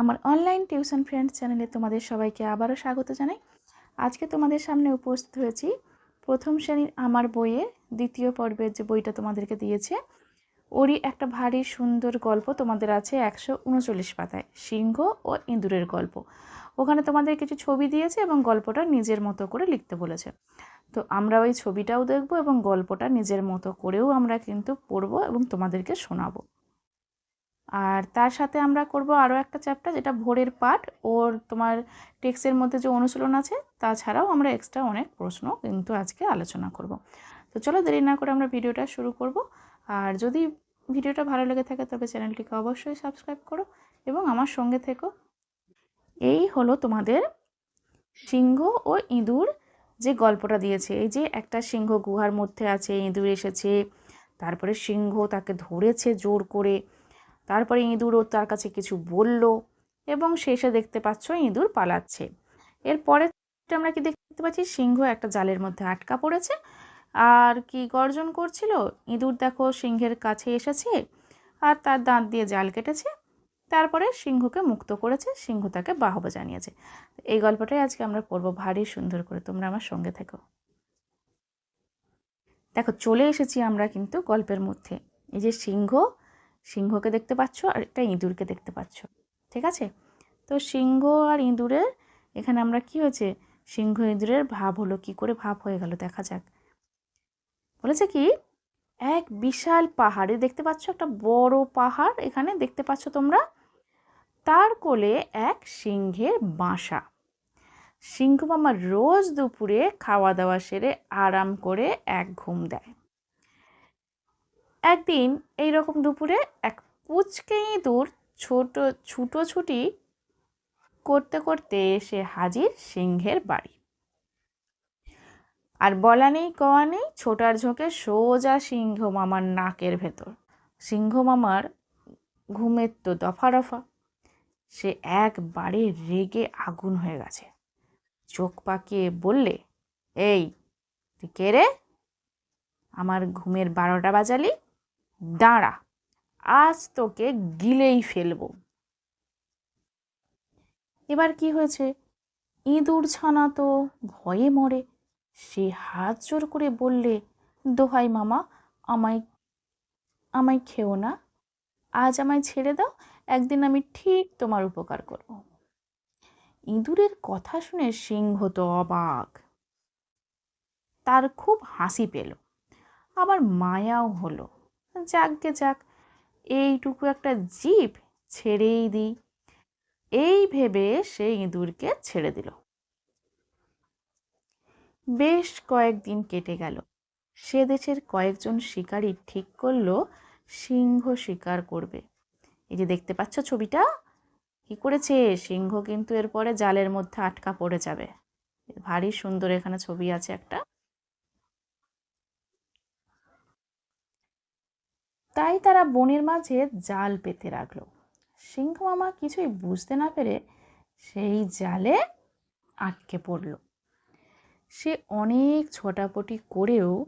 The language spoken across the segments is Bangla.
আমার অনলাইন টিউশন ফ্রেন্ডস চ্যানেলে তোমাদের সবাইকে আবারও স্বাগত জানাই। আজকে তোমাদের সামনে উপস্থিত হয়েছি প্রথম শ্রেণির আমার বইয়ের দ্বিতীয় পর্বের যে বইটা তোমাদেরকে দিয়েছে, ওরই একটা ভারী সুন্দর গল্প তোমাদের আছে একশো উনচল্লিশ পাতায়, সিংহ ও ইঁদুরের গল্প। ওখানে তোমাদের কিছু ছবি দিয়েছে এবং গল্পটা নিজের মতো করে লিখতে বলেছে। তো আমরা ওই ছবিটাও দেখব এবং গল্পটা নিজের মতো করেও আমরা কিন্তু পড়ব এবং তোমাদেরকে শোনাবো। আর তার সাথে আমরা করব আরও একটা চ্যাপ্টার, যেটা ভোরের পাঠ। ওর তোমার টেক্সের মধ্যে যে অনুশীলন আছে, তাছাড়াও আমরা এক্সট্রা অনেক প্রশ্ন কিন্তু আজকে আলোচনা করব। তো চলো দেরি না করে আমরা ভিডিওটা শুরু করব। আর যদি ভিডিওটা ভালো লেগে থাকে, তবে চ্যানেলটিকে অবশ্যই সাবস্ক্রাইব করো এবং আমার সঙ্গে থেকো। এই হলো তোমাদের সিংহ ও ইঁদুর যে গল্পটা দিয়েছে। এই যে একটা সিংহ গুহার মধ্যে আছে, ইঁদুর এসেছে, তারপরে সিংহ তাকে ধরেছে জোর করে। তারপরে ইঁদুরও তার কাছে কিছু বলল এবং শেষে দেখতে পাচ্ছ ইঁদুর পালাচ্ছে। এরপরে আমরা কি দেখতে পাচ্ছি? সিংহ একটা জালের মধ্যে আটকা পড়েছে। আর কি গর্জন করছিল? ইঁদুর দেখো সিংহের কাছে এসেছে আর তার দাঁত দিয়ে জাল কেটেছে। তারপরে সিংহকে মুক্ত করেছে। সিংহ তাকে বাহবা জানিয়েছে। এই গল্পটাই আজকে আমরা পড়ব। ভারী সুন্দর করে। তোমরা আমার সঙ্গে থেকো। দেখো, চলে এসেছি আমরা কিন্তু গল্পের মধ্যে। এই যে সিংহ সিংহকে দেখতে পাচ্ছ আর একটা ইঁদুরকে দেখতে পাচ্ছ। ঠিক আছে? তো সিংহ আর ইঁদুরের এখানে আমরা কি হয়েছে? সিংহ ইঁদুরের ভাব হলো কি করে? ভাব হয়ে গেল, দেখা যাক। বলেছে কি? এক বিশাল পাহাড়ে দেখতে পাচ্ছ একটা বড় পাহাড়, এখানে দেখতে পাচ্ছ তোমরা? তার কোলে এক সিংহের বাসা। সিংহ মামা রোজ দুপুরে খাওয়া দাওয়া সেরে আরাম করে এক ঘুম দেয়। একদিন এই রকম দুপুরে এক পুচকে ইঁদুর ছোট ছুটোছুটি করতে করতে এসে হাজির সিংহের বাড়ি। আর বলা নেই, কওয়া নেই, ছোটার ঝোঁকে সোজা সিংহ মামার নাকের ভেতর। সিংহ মামার ঘুমের তো দফা রফা সে একবারে রেগে আগুন হয়ে গেছে। চোখ পাকিয়ে বললে, এই, তুই কে রে? আমার ঘুমের বারোটা বাজালি? দাঁড়া, আজ তোকে গিলেই ফেলব। এবার কি হয়েছে? ইঁদুর ছানা তো ভয়ে মরে। সে হাত জোর করে বললে, দোহাই মামা, আমায় আমায় খেও না। আজ আমায় ছেড়ে দাও, একদিন আমি ঠিক তোমার উপকার করব। ইঁদুরের কথা শুনে সিংহ তো অবাক। তার খুব হাসি পেল। আবার মায়াও হলো। যাকগে যাক, এইটুকু একটা জীব ছেড়েই দিই। এই ভেবে সে ইঁদুরকে ছেড়ে দিল। বেশ কয়েকদিন কেটে গেল। সে দেশের কয়েকজন শিকারী ঠিক করল, সিংহ শিকার করবে। এই যে দেখতে পাচ্ছ ছবিটা? কি করেছে? সিংহ কিন্তু এরপরে জালের মধ্যে আটকা পড়ে যাবে। ভারী সুন্দর এখানে ছবি আছে একটা। তাই তারা বনের মাঝে জাল পেতে রাখল সিংহ মামা কিছুই বুঝতে না পেরে সেই জালে আটকে পড়ল। সে অনেক ছোটাপটি করেও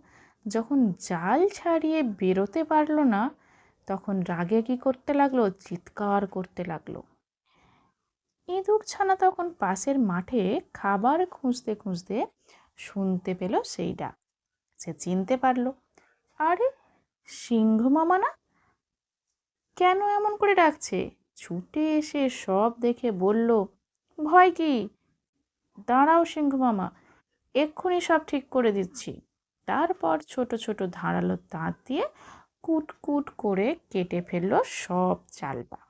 যখন জাল ছাড়িয়ে বেরোতে পারল না, তখন রাগে কি করতে লাগল, চিৎকার করতে লাগল। ইঁদুর ছানা তখন পাশের মাঠে খাবার খুঁজতে খুঁজতে শুনতে পেল সেই ডাক। সে চিনতে পারল। আরে সিংহ মামা না? কেন এমন করে ডাকছে? ছুটে এসে সব দেখে বলল, ভয় কি? দাঁড়াও সিংহ মামা, এক্ষুনি সব ঠিক করে দিচ্ছি। তারপর ছোট ছোট ধারালো দাঁত দিয়ে কুট কুট করে কেটে ফেলল সব চালবা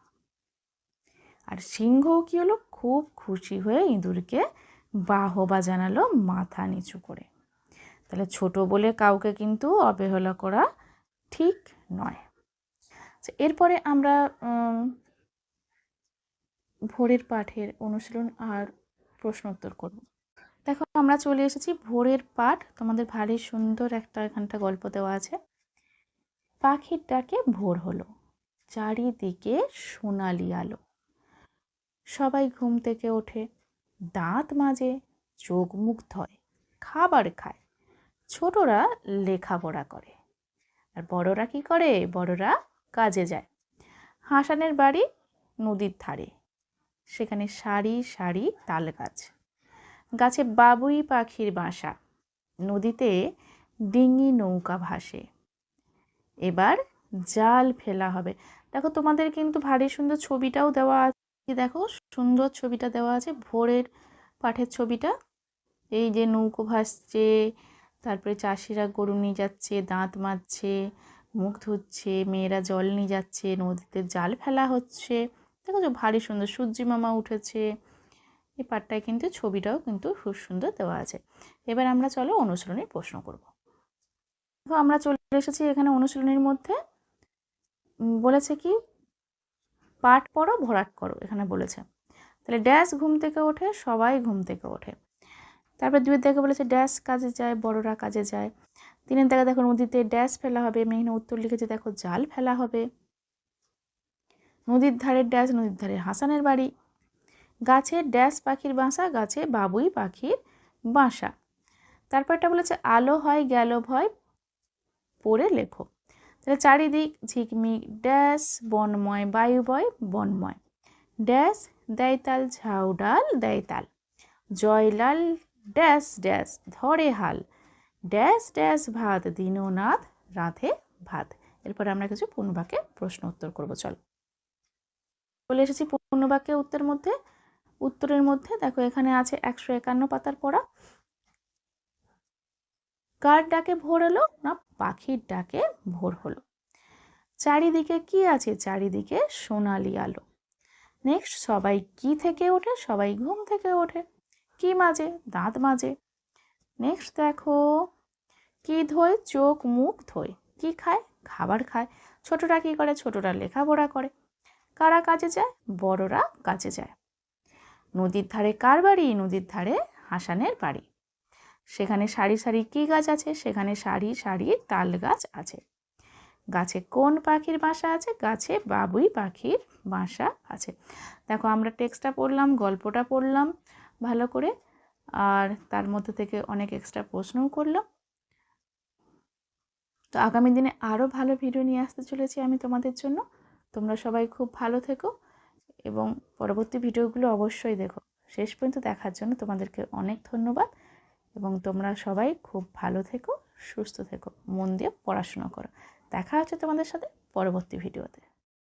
আর সিংহ কি হলো? খুব খুশি হয়ে ইঁদুরকে বাহবা জানালো মাথা নিচু করে। তাহলে ছোট বলে কাউকে কিন্তু অবহেলা করা ঠিক নয়। এরপরে আমরা ভোরের পাঠের অনুশীলন আর প্রশ্ন উত্তর করব। দেখো, আমরা চলে এসেছি ভোরের পাঠ। তোমাদের ভারী সুন্দর একটা এখানটা গল্প দেওয়া আছে। পাখির ডাকে ভোর হলো, চারিদিকে সোনালি আলো। সবাই ঘুম থেকে ওঠে, দাঁত মাজে, চোখ মুখ ধয়, খাবার খায়। ছোটরা লেখাপড়া করে। আর বড়রা কি করে? বড়রা কাজে যায়। হাসানের বাড়ি নদীর ধারে। সেখানে সারি সারি তাল গাছ। গাছে বাবুই পাখির বাসা। নদীতে ডিঙি নৌকা ভাসে। এবার জাল ফেলা হবে। দেখো, তোমাদের কিন্তু ভারী সুন্দর ছবিটাও দেওয়া আছে। দেখো, সুন্দর ছবিটা দেওয়া আছে। ভোরের পাঠের ছবিটা। এই যে নৌকো ভাসছে তারপরে চাষিরা গরু নিয়ে যাচ্ছে, দাঁত মাজছে, মুখ ধুচ্ছে, মেয়েরা জল নিয়ে যাচ্ছে, নদীতে জাল ফেলা হচ্ছে। দেখো ভারী সুন্দর, সূর্যি মামা উঠেছে। এই পাটটায় কিন্তু ছবিটাও কিন্তু খুব সুন্দর দেওয়া আছে। এবার আমরা চলো অনুসরণের প্রশ্ন করব। দেখো আমরা চলে এসেছি এখানে অনুশীলনীর মধ্যে। বলেছে কি, পাঠ পড়ো, ভরাট করো, এখানে বলেছে। তাহলে ড্যাশ ঘুম থেকে ওঠে, সবাই ঘুম থেকে ওঠে। তারপর দুয়ের দেখে বলেছে ড্যাশ কাজে যায়, বড়রা কাজে যায়। তিনের দেখা দেখো, নদীতে ড্যাশ ফেলা হবে, মেঘনা উত্তর লিখেছে, দেখো, জাল ফেলা হবে। নদীর ধারের ড্যাশ নদীর ধারে হাসানের বাড়ি। গাছের ড্যাশ পাখির বাসা, গাছে বাবুই পাখির বাসা। তারপরটা বলেছে, আলো হয় গেল ভয় পড়ে লেখো। তাহলে চারিদিক ঝিকমিক ড্যাশ বনময় বায়ুবয় বনময়। ড্যাশ দেয়তাল, ঝাউডাল, দেয়তাল। জয়লাল ড্যাশ ড্যাশ, ধরে হাল। ড্যাশ ড্যাশ ভাত, দীননাথ রাধে ভাত। এরপরে আমরা কিছু পূর্ণবাক্যে প্রশ্ন উত্তর করব, চল। চলে এসেছি পূর্ণবাক্যে উত্তরের মধ্যে। উত্তরের মধ্যে দেখো, এখানে আছে একশো একান্ন পাতার পড়া। কার ডাকে ভোর হলো না পাখির ডাকে ভোর হলো? চারিদিকে কি আছে? চারিদিকে সোনালি আলো। নেক্সট সবাই কি থেকে ওঠে? সবাই ঘুম থেকে ওঠে। কি মাজে দাঁত মাজে নেক্সট দেখো, কি ধোয়? চোখ মুখ ধোয়। কি খায়? খাবার খায়। ছোটরা কি করে? ছোটরা লেখাপড়া করে। কারা কাজে যায়? বড়রা কাজে যায়। নদীর ধারে কার বাড়ি? নদীর ধারে হাসানের বাড়ি। সেখানে সারি সারি কী গাছ আছে? সেখানে সারি সারি তাল গাছ আছে। গাছে কোন পাখির বাসা আছে? গাছে বাবুই পাখির বাসা আছে। দেখো, আমরা টেক্সটটা পড়লাম, গল্পটা পড়লাম। ভালো করে। আর তার মধ্যে থেকে অনেক এক্সট্রা প্রশ্নও করল। তো আগামী দিনে আরও ভালো ভিডিও নিয়ে আসতে চলেছি আমি তোমাদের জন্য। তোমরা সবাই খুব ভালো থেকো এবং পরবর্তী ভিডিওগুলো অবশ্যই দেখো। শেষ পর্যন্ত দেখার জন্য তোমাদেরকে অনেক ধন্যবাদ এবং তোমরা সবাই খুব ভালো থেকো, সুস্থ থেকো, মন দিয়ে পড়াশোনা করো। দেখা হচ্ছে তোমাদের সাথে পরবর্তী ভিডিওতে